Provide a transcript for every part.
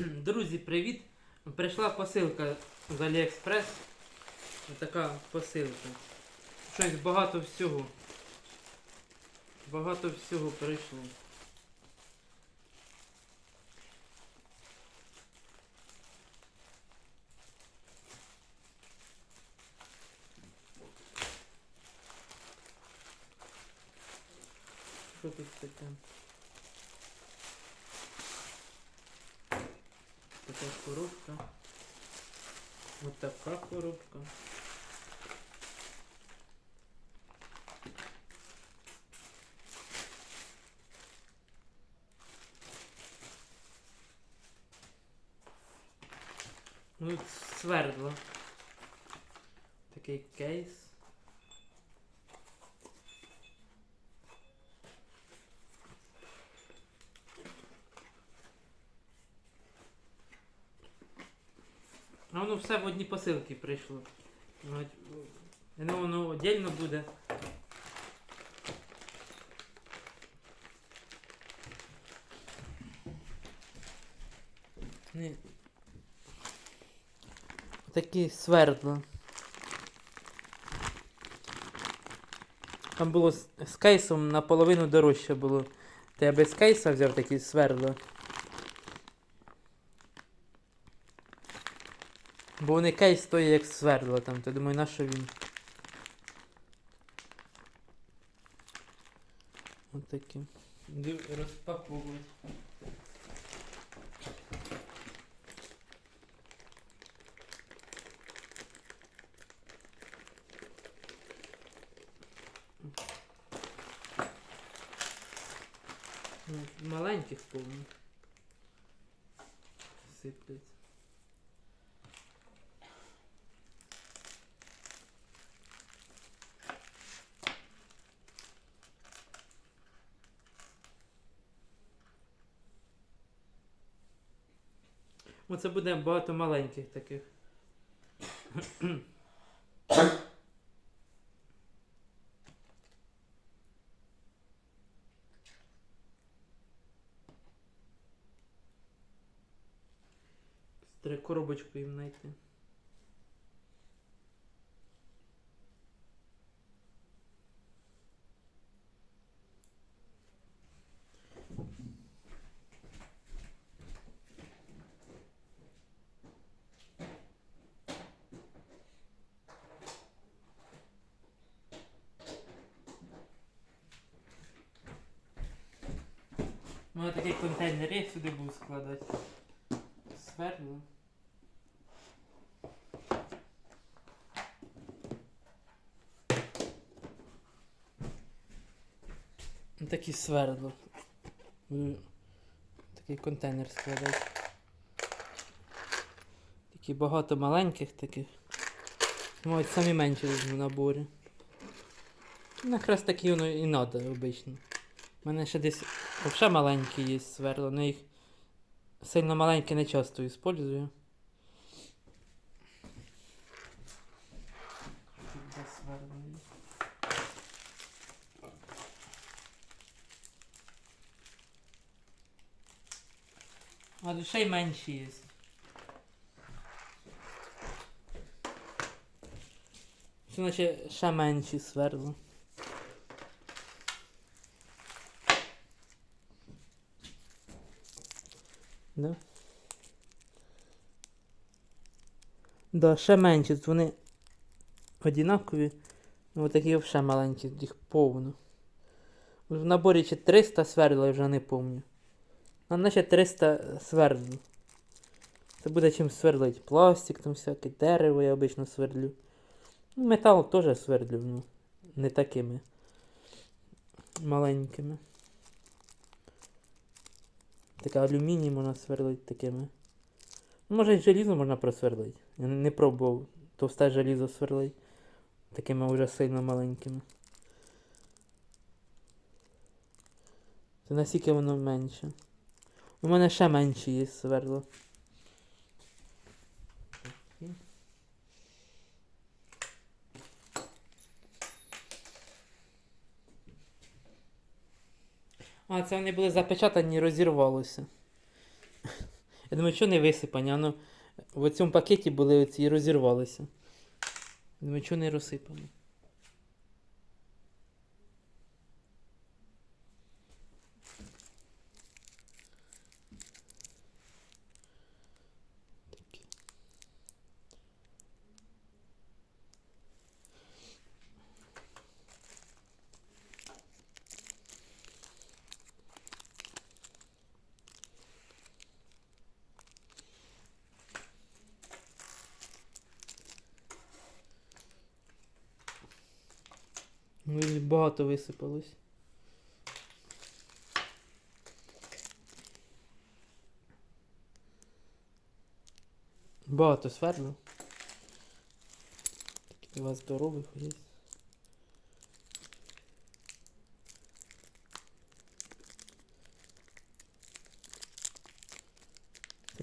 Друзі, привіт! Прийшла посилка з Аліекспрес. Така посилка. Щось багато всього. Багато всього прийшло. Що тут таке? Така коробка. Ось така коробка. Ну, свердло. Такий кейс. А воно все в одні посилки прийшло. Думаю, воно отдельно буде. Ні. Такі свердла. Там було з, з кейсом наполовину дорожче було. Та я без кейса взяв такі свердла. Бо вони кейс стоїть як свердло там, то думаю, на що він. Ось такі. Ду- Розпаковують. Ну, Маленьких повно. Сипляться. Оце буде багато маленьких таких. Треба коробочку їм знайти. Ну, а такий контейнер я сюди буду складати. Свердло. Ну, Такі свердло. Такий контейнер складати. Такі багато маленьких таких. Мабуть, самі менші візьму наборі. Ну, Якраз такі воно і треба обично. У мене ще десь взагалі маленькі є сверла, але їх сильно маленькі не часто використовую. А ще й менші є. Це наче ще менші сверла. Да? Да, ще менші, вони одинакові. Ну, такі взагалі маленькі, їх повно. В наборі чи 300 свердла, я вже не пам'ятаю. А наче 300 свердл. Це буде чим свердлить. Пластик, там всяке, дерево я обично свердлю. Ну, метал теж свердлю, ну. Не такими маленькими. Таке алюміній можна сверлити такими. Ну, Може і желізо можна просверлити. Я не пробував товсте желізо сверлити. Такими вже сильно маленькими. Це наскільки воно менше. У мене ще менші є сверло. А, це вони були запечатані і розірвалося. Я думаю, що не висипані, воно в цьому пакеті були оці і розірвалися. Я думаю, що не розсипані. Ну, і багато висипалось. Багато свердло. Такі у вас здорових є.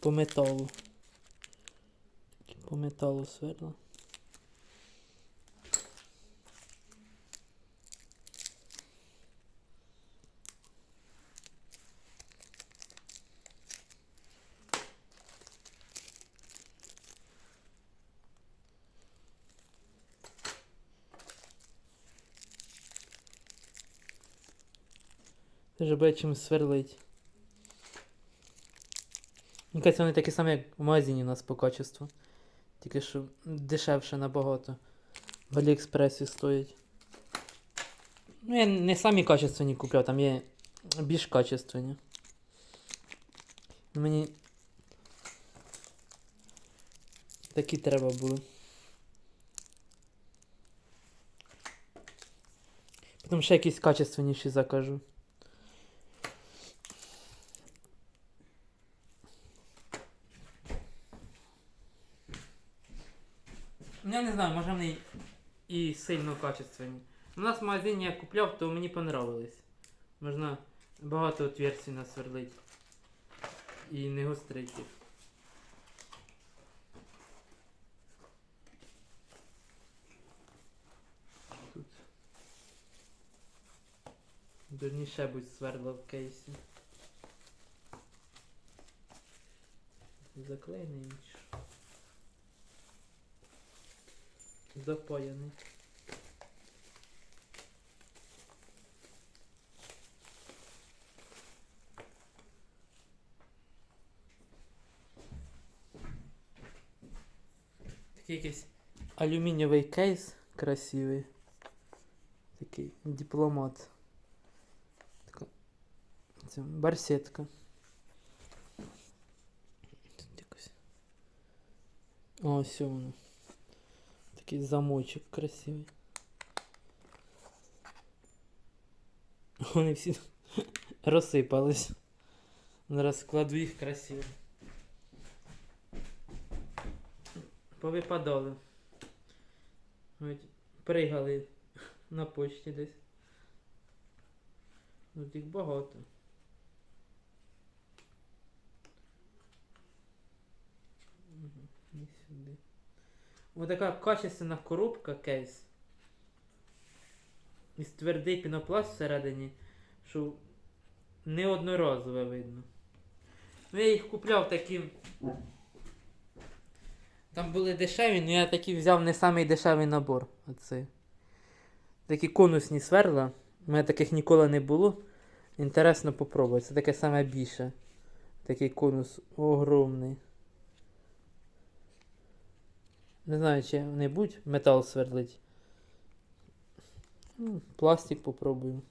По металу. По металу свердло. Теж буде чим сверлить. Мені кажеться, вони такі самі, як в магазині у нас по качеству. Тільки що дешевше набагато. В Аліекспресі стоять. Ну, я не самі качественні купляв, там є більш качественні. Мені такі треба були. Потім ще якісь качественніші закажу. Ну, Я не знаю, може вони і сильно качественні. У нас в магазині я купляв, то мені понравились. Можна багато отверстий насверлити. І не гострить їх. Тут. Дурні ще будь сверла в кейсі. Заклеєний Запаяний. Такий якийсь алюмінієвий кейс красивий. Такий дипломат. Така це барсетка. Тут якось. О, ось воно. Такий замочок красивий. Вони всі розсипались. Зараз складу їх красиво. Повипадали. Ось пригали на почті десь. Тут їх багато. І сюди. Ось така качественна коробка кейс. Із твердий пінопласт всередині, що не одноразове видно. Ну я їх купляв такі. Там були дешеві, але я такі взяв не самий дешевий набор. Оцей. Такі конусні сверла. У мене таких ніколи не було. Інтересно попробувати. Це таке саме більше. Такий конус огромний. Не знаю, чи небудь метал сверлить. Ну, Пластик попробую.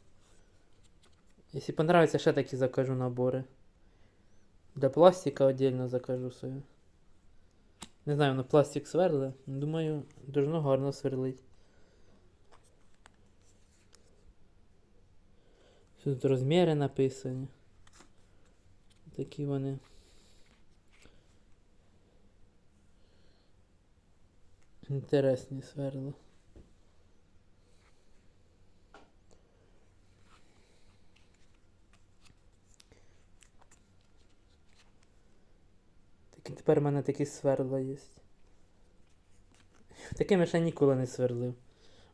Якщо понравится, ще такі закажу набори. Для пластика отдельно закажу собі. Не знаю, на пластик сверли. Думаю, должно гарно сверлить. Тут розміри написані. Такі вони. Інтересні сверла. Такі тепер в мене такі сверла є. Такими ще ніколи не сверлив.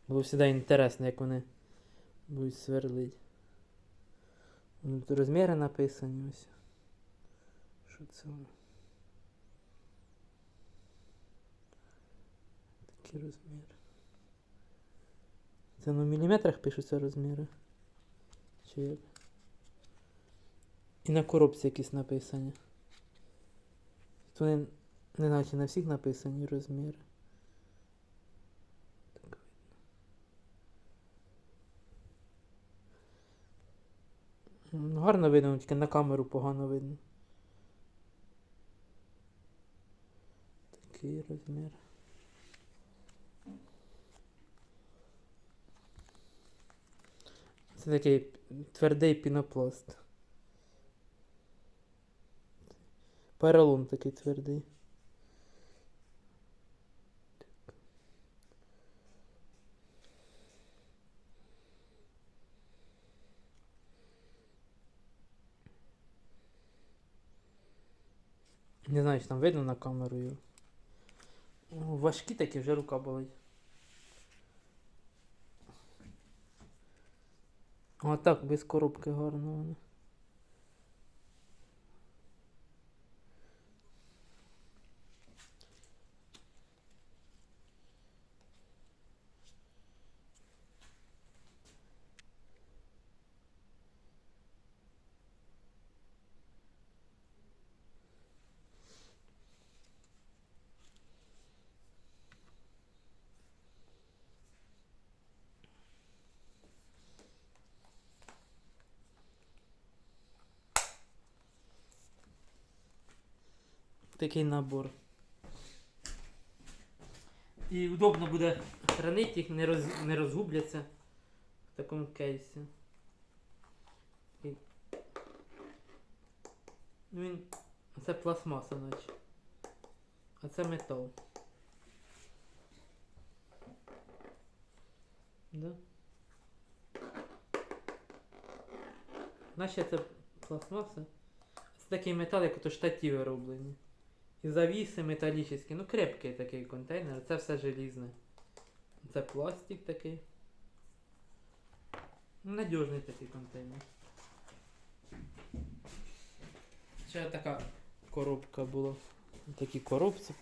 Було завжди інтересно, як вони будуть сверлити. Тут розміри написані ось. Що це? Такі розміри. Це на міліметрах пишуться розміри. Чи як? І на коробці якісь написані. Тут Вони не наче на всіх написані розміри. Гарно видно, тільки на камеру погано видно. Такий розмір. Це такий твердий пінопласт. Поролон такий твердий. Не знаю, чи там видно на камеру Важкі такі, вже рука болить. А так, без коробки гарно Такий набор. І удобно буде хранити їх, не, роз, не розгубляться в такому кейсі. І... Він... Це пластмаса, наче. А це метал. Да? Наче це пластмаса. Це такий метал, як ото штативи роблені. Завіси металічні. Ну, крепкий такий контейнер, це все желізне. Це пластик такий. Ну, надіжний такий контейнер. Ще така коробка була. В такій коробці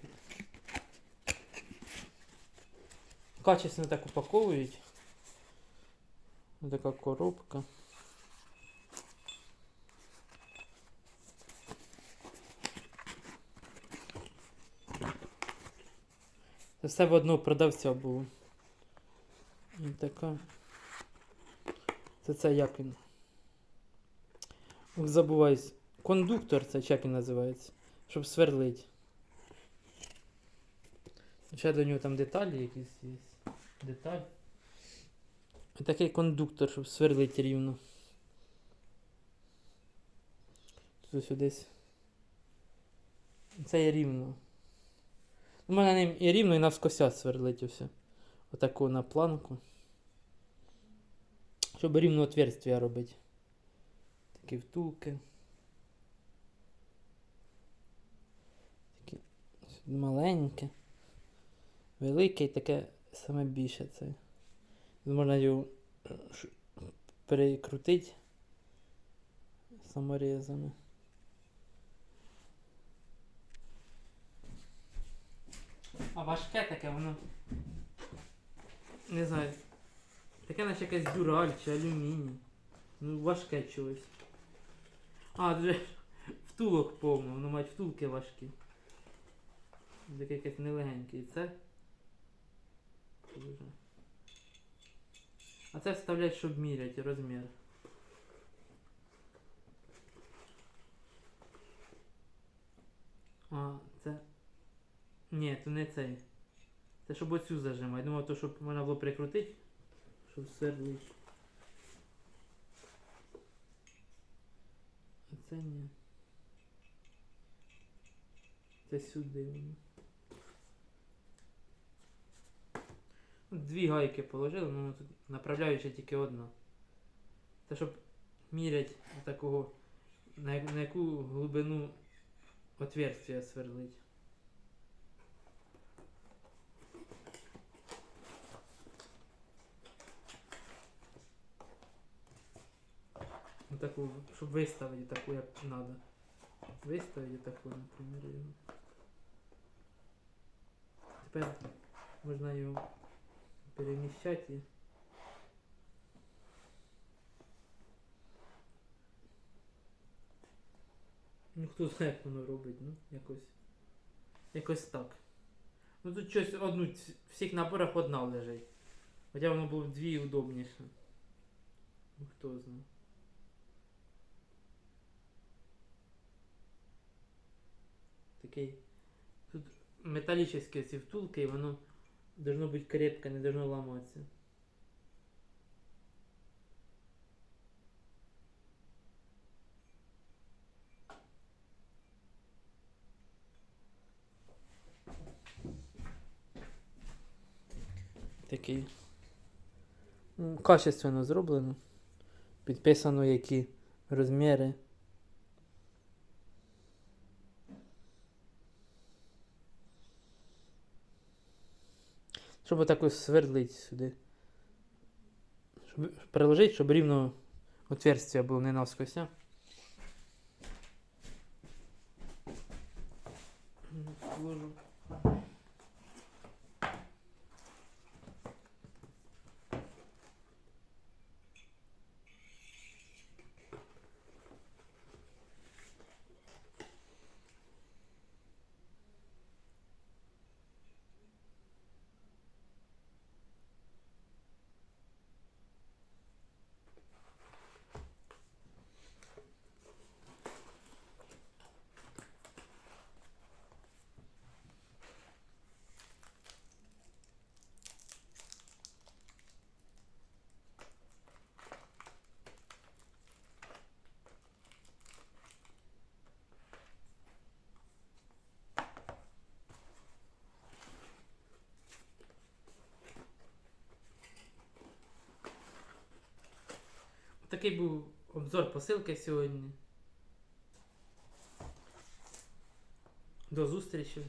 тут. Качественно так упаковують. Така коробка. Все в одного продавця було. І така. Це це як він? Забуваюсь. Кондуктор це як він називається. Щоб сверлить. Ще до нього там деталі якісь є. Деталь. І такий кондуктор, щоб сверлить рівно. Тут ось десь. Це є рівно. У мене ним і рівно, і навскося сверлить усе. Отаку на планку. Щоб рівно отверстия робити. Такі втулки. Такі маленьке. Велике і таке саме більше це. Можна його е, перекрутити саморезами. А важке таке, воно. Не знаю. Таке наче якась дюраль чи алюміній. Ну, важке чогось. А, вже втулок повно, воно мають втулки важкі. Таке якесь нелегеньке. І це. А це вставлять, щоб міряти розмір. А. Ні, то не цей. Це щоб оцю зажимати. Думав, то щоб можна було прикрутити, щоб сверлить. А це ні. Це сюди воно. Ну, Дві гайки положили, ну тут направляюча тільки одна. Це щоб мірять такого, на яку глибину отверстия сверлить. Ну, таку, щоб виставити таку, як треба. Виставити таку, наприклад. його. Тепер можна його переміщати. Ну хто знає, як воно робить, ну, якось. Якось так. Ну тут щось одну, в всіх наборах одна лежить. Хоча воно було дві удобніше. Ну хто знає. Такий. Тут металлические ці втулки, і воно должно бути крепко, не должно ламатися. Такий. Качественно зроблено. Підписано які розміри. Щоб отак ось свердлить сюди. Щоб приложити, щоб рівно отверстие було не навскось. а. Такий був обзор посилки сьогодні. До зустрічі.